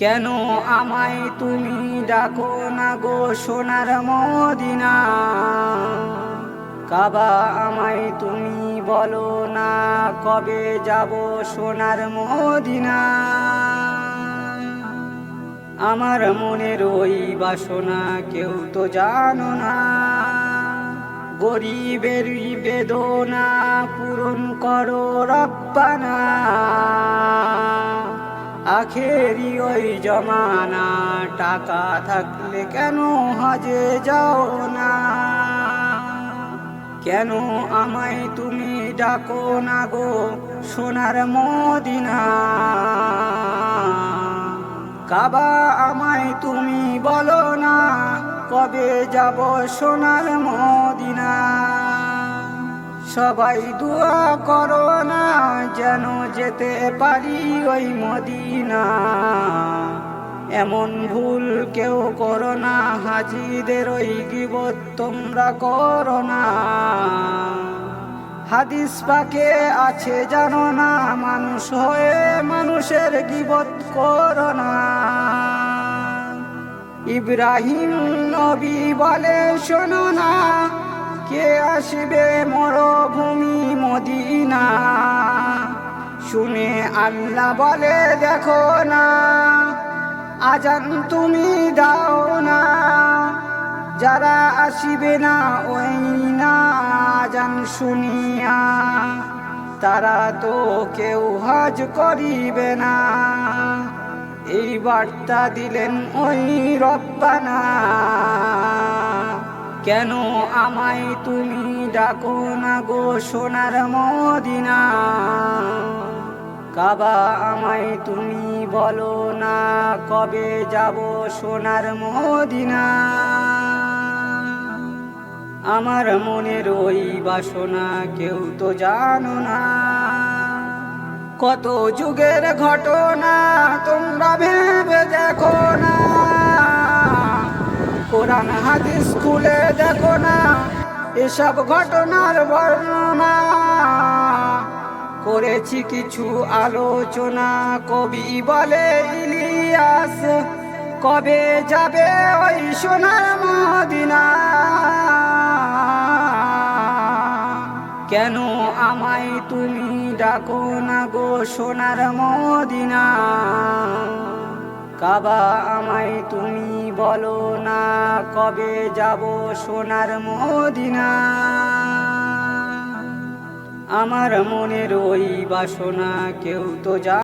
কেন আমায় তুমি ডাকো না গো সোনার মদিনা? কাবা আমায় তুমি বলো না কবে যাব সোনার মদিনা? আমার মনের ওই বাসনা কেউ তো জানো না। গরিবের বেদনা পূরণ করো রব্বানা। আখেরি ওই জমানা, টাকা থাকলে কেন হজে যাও না? কেন আমায় তুমি ডাকো না গো সোনার মদিনা? কাবা আমায় তুমি বলো না, কবে যাব সোনার মদিনা? সবাই দোয়া করো না যেন যেতে পারি ওই মদিনা। এমন ভুল কেউ করো না, হাজিদের ওই গিবত তোমরা করো না। হাদিস পাকে আছে জানো না, মানুষ হয়ে মানুষের গিবত করো না। ইব্রাহিম নবী বলে, শোনো না, কে আসবে মরভূমি আল্লাহ বলে, দেখো না, আজান তুমি দাও না। যারা আসিবে না, ওই না আজান শুনিয়া। তারা তো কেউ হজ করিবে না। এই বার্তা দিলেন ওই রব্বানা। কেন আমায় তুমি ডাকো না গো সোনার মদিনা? কাবা আমায় তুমি বলো না, কবে যাব সোনার মদিনা? আমার মনের ওই বাসনা কেউ তো জানো না। কত যুগের ঘটনা তোমরা ভেবে দেখো না। কোরআন, হাদিস খুলে দেখো না, এসব ঘটনার বর্ণনা। করেছি কিছু আলোচনা। কবি বলে, ইলিয়াস, কবে যাবে ওই সোনার মদিনা? কেন আমায় তুমি ডাকো না গো সোনার মদিনা? কাবা আমায় তুমি বলো না কবে যাব সোনার মদিনা? আমার মনের ওই বাসনা কেউ তো যা